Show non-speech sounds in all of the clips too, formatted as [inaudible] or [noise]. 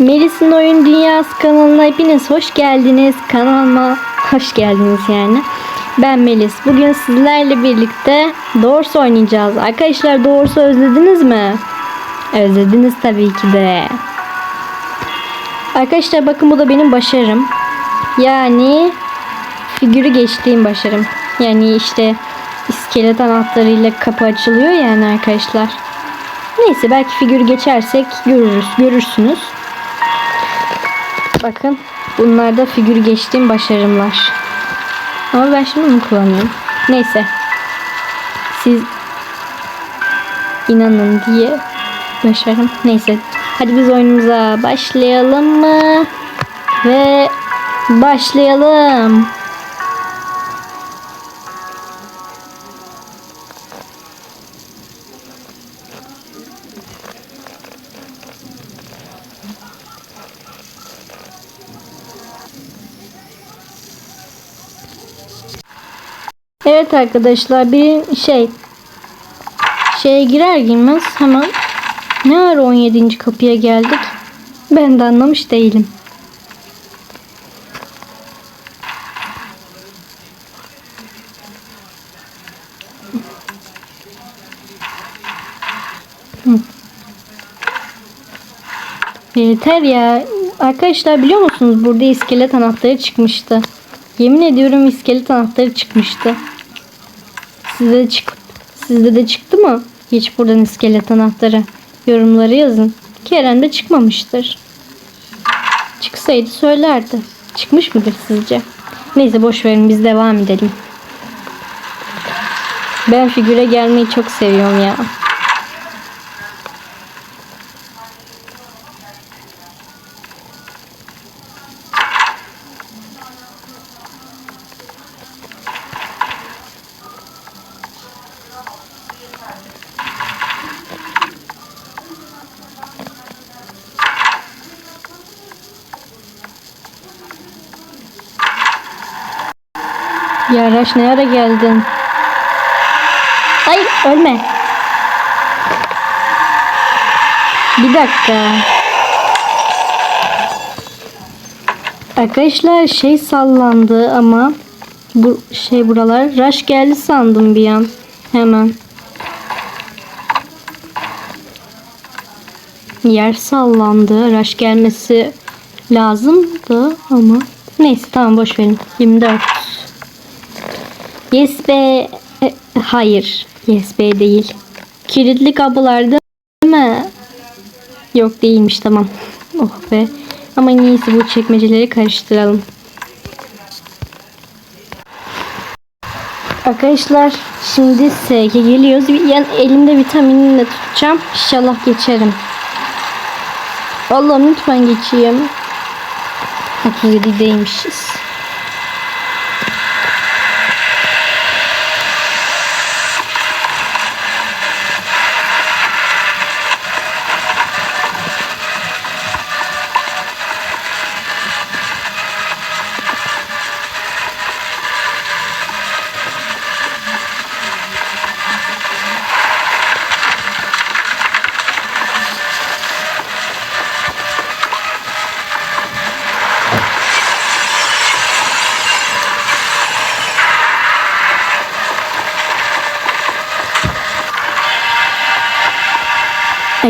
Melis'in Oyun Dünyası kanalına hepiniz hoş geldiniz. Kanalıma hoş geldiniz yani. Ben Melis. Bugün sizlerle birlikte Doğrusu oynayacağız. Arkadaşlar Doğrusu özlediniz mi? Özlediniz tabii ki de. Arkadaşlar bakın bu da benim başarım. Yani figürü geçtiğim başarım. Yani işte iskelet anahtarıyla kapı açılıyor yani arkadaşlar. Neyse belki figürü geçersek görürüz, görürsünüz. Bakın bunlar da figür geçtiğim başarımlar. Ama ben şimdi bunu kullanıyorum. Neyse. Siz inanın diye başarım. Neyse. Hadi biz oyunumuza başlayalım mı? Ve başlayalım. Evet arkadaşlar bir şey şeye girer girmez hemen ne ara 17. kapıya geldik ben de anlamış değilim. Yeter ya. Arkadaşlar biliyor musunuz burada iskelet anahtarı çıkmıştı. Yemin ediyorum iskelet anahtarı çıkmıştı. Sizde de çık Sizde de çıktı mı? Hiç buradan iskelet anahtarı. Yorumları yazın. Kerem de çıkmamıştır. Çıksaydı söylerdi. Çıkmış mıdır sizce? Neyse boş verin biz devam edelim. Ben figüre gelmeyi çok seviyorum ya. Ya Raş ne ara geldin? Hayır ölme. Bir dakika. Arkadaşlar şey sallandı ama bu şey buralar Raş geldi sandım bir an. Hemen. Yer sallandı. Raş gelmesi lazımdı ama neyse tamam boş verin. 24. Yes be. E, hayır. Yes be değil. Kilitli kapılar değil mi? Yok değilmiş tamam. [laughs] Oh be. Ama en iyisi bu çekmeceleri karıştıralım. Arkadaşlar şimdi SG geliyoruz. Yani elimde vitaminle tutacağım. İnşallah geçerim. Allah'ım lütfen geçeyim. 37'deymişiz.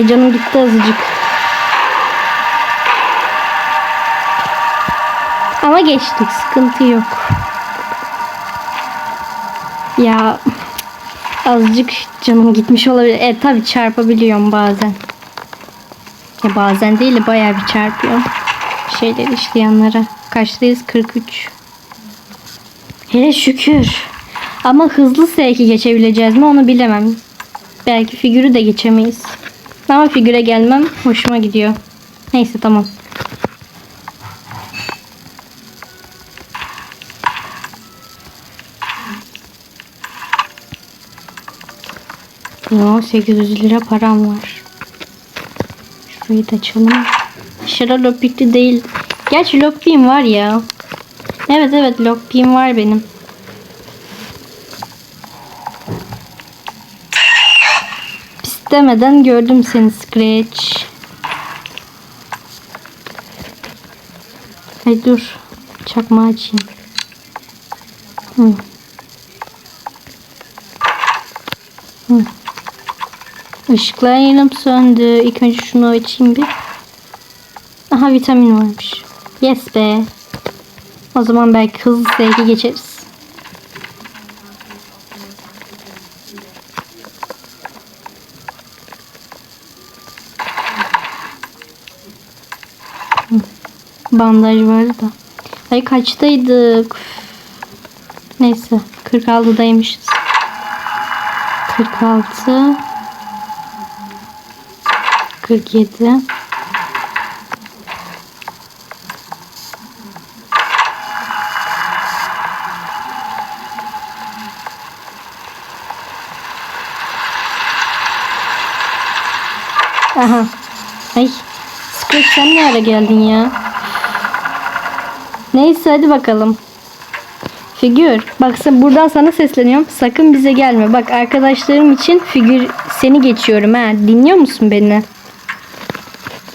Ay canım gitti azıcık. Ama geçtik. Sıkıntı yok. Ya azıcık canım gitmiş olabilir. E tabi çarpabiliyorum bazen. Ya bazen değil de bayağı bir çarpıyorum. Şeyler işleyenlere. Kaçtayız? 43. Hele şükür. Ama hızlı S2 geçebileceğiz mi onu bilemem. Belki figürü de geçemeyiz. Ama figüre gelmem hoşuma gidiyor. Neyse tamam. Yo 800 lira param var. Şurayı da açalım. Aşırı lopikli değil. Gerçi lopiğim var ya. Evet evet lopiğim var benim. Demeden gördüm seni Scratch. Ay dur. Çakma açayım. Hı. Hı. Işıklar yanıp söndü. İlk önce şunu açayım bir. Aha vitamin varmış. Yes be. O zaman belki hızlı sevgi geçeriz. Hı. Bandaj vardı da. Ay kaçtaydık? Neyse 46'daymışız. 46 47 Aha. Ay. Scrooge sen ne ara geldin ya? Neyse hadi bakalım. Figür. Bak buradan sana sesleniyorum. Sakın bize gelme. Bak arkadaşlarım için figür seni geçiyorum ha. Dinliyor musun beni?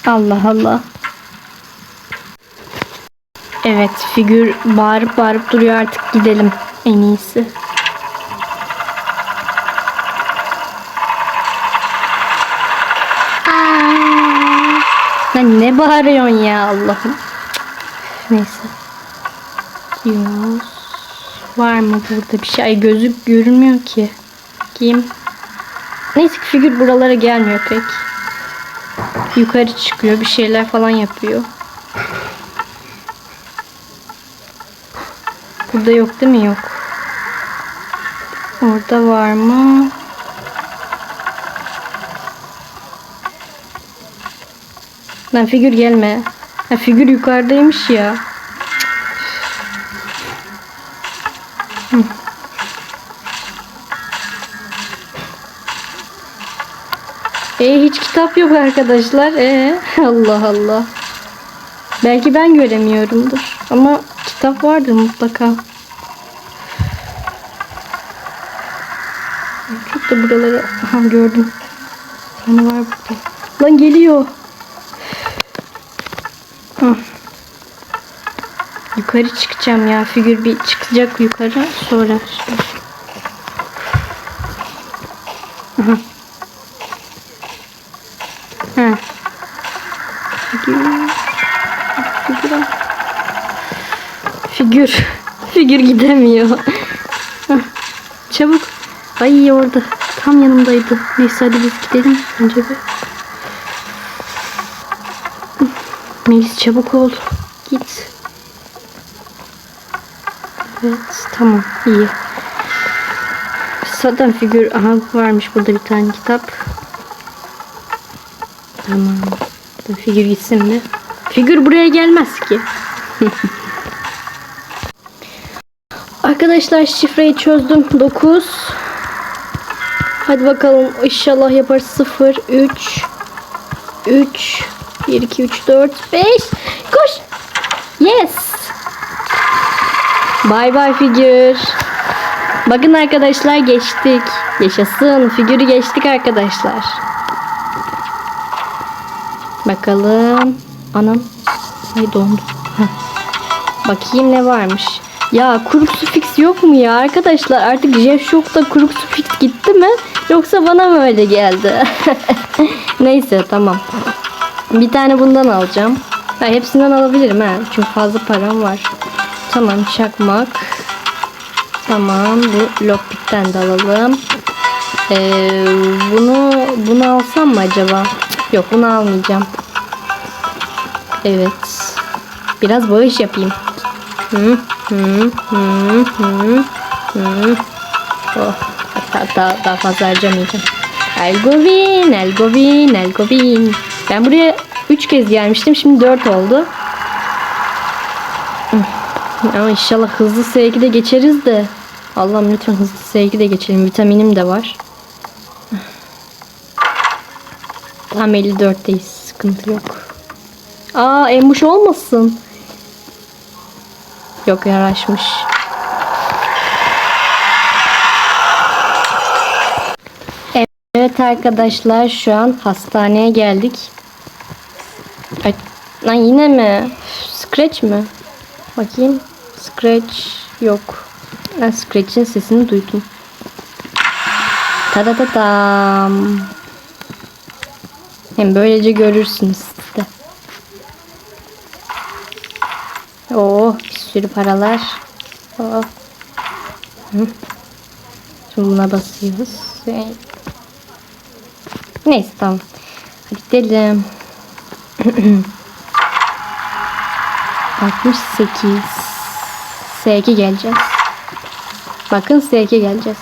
Allah Allah. Evet figür bağırıp bağırıp duruyor artık gidelim en iyisi. Lan ne bağırıyorsun ya Allah'ım. Neyse. Yunus. Var mı burada bir şey? Gözük görünmüyor ki. Kim? Neyse ki figür buralara gelmiyor pek. Yukarı çıkıyor bir şeyler falan yapıyor. Burada yok değil mi? Yok. Orada var mı? Lan figür gelme. Ha, figür yukarıdaymış ya. Hı. E hiç kitap yok arkadaşlar. E [laughs] Allah Allah. Belki ben göremiyorumdur. Ama kitap vardır mutlaka. Çok da buraları aha gördüm. Tane var burada. Lan geliyor. Hı. Yukarı çıkacağım ya. Figür bir çıkacak yukarı. Sonra. Aha. Ha. Figür. Figür. Figür. Gidemiyor. Çabuk. Ay orada. Tam yanımdaydı. Neyse hadi biz gidelim. Önce bir. Melis çabuk ol. Git. Evet tamam iyi. Zaten figür aha varmış burada bir tane kitap. Tamam. Figür gitsin mi? Figür buraya gelmez ki. [laughs] Arkadaşlar şifreyi çözdüm. 9 Hadi bakalım inşallah yapar 0 3 3 1 2 3 4 5 Koş. Yes. Bay bay figür. Bakın arkadaşlar geçtik. Yaşasın. Figürü geçtik arkadaşlar. Bakalım. Anam. Ay dondu. Bakayım ne varmış. Ya kuruk sufix yok mu ya arkadaşlar? Artık Jeff Shock'ta kuruk sufix gitti mi? Yoksa bana mı öyle geldi? [laughs] Neyse tamam. Bir tane bundan alacağım. Ha, hepsinden alabilirim ha. Çünkü fazla param var. Tamam çakmak. Tamam bu lockpick'ten de alalım. Ee, bunu bunu alsam mı acaba? Yok bunu almayacağım. Evet. Biraz bağış yapayım. Hı hı hı hı hı. Oh, hatta daha, daha fazla harcamayacağım. Elgovin, Elgovin, Elgovin. Ben buraya 3 kez gelmiştim. Şimdi 4 oldu. Ama inşallah hızlı sevgide geçeriz de. Allah'ım lütfen hızlı sevgide geçelim. Vitaminim de var. Tam 54'teyiz. Sıkıntı yok. Aa embuş olmasın. Yok yaraşmış. Evet arkadaşlar şu an hastaneye geldik. Ay, lan yine mi? Scratch mi? Bakayım. Scratch yok. Ben Scratch'in sesini duydum. Ta da da dam. Hem böylece görürsünüz de. Oo, bir sürü paralar. Oo. Hı. Şimdi buna basıyoruz. Neyse tamam. Hadi gidelim. [clears throat] 68 S2 geleceğiz. Bakın S2 geleceğiz.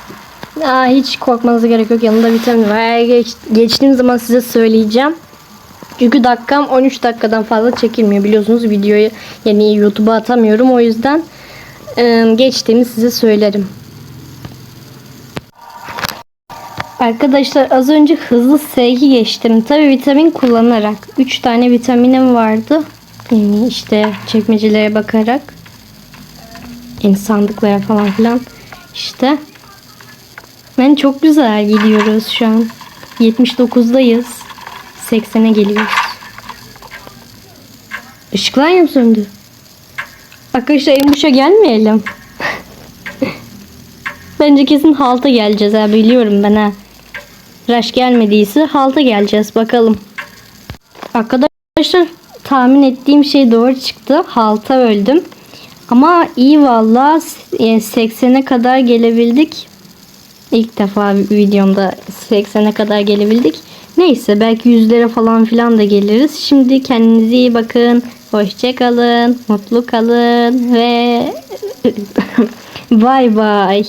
Aa, hiç korkmanıza gerek yok. Yanında vitamin var. Geç- geçtiğim zaman size söyleyeceğim. Çünkü dakikam 13 dakikadan fazla çekilmiyor. Biliyorsunuz videoyu yani YouTube'a atamıyorum. O yüzden e, geçtiğimi size söylerim. Arkadaşlar az önce hızlı S2 geçtim. Tabi vitamin kullanarak. 3 tane vitaminim vardı. Yani işte çekmecelere bakarak. Yani sandıklara falan filan. İşte. Ben çok güzel gidiyoruz şu an. 79'dayız. 80'e geliyoruz. Işıklar mi söndü? Arkadaşlar en başa gelmeyelim. [laughs] Bence kesin halta geleceğiz ha biliyorum ben ha. Rush gelmediyse halta geleceğiz bakalım. Arkadaşlar tahmin ettiğim şey doğru çıktı. Halta öldüm. Ama iyi valla yani 80'e kadar gelebildik. İlk defa videomda 80'e kadar gelebildik. Neyse belki yüzlere falan filan da geliriz. Şimdi kendinize iyi bakın. Hoşçakalın. Mutlu kalın ve [laughs] bay bay.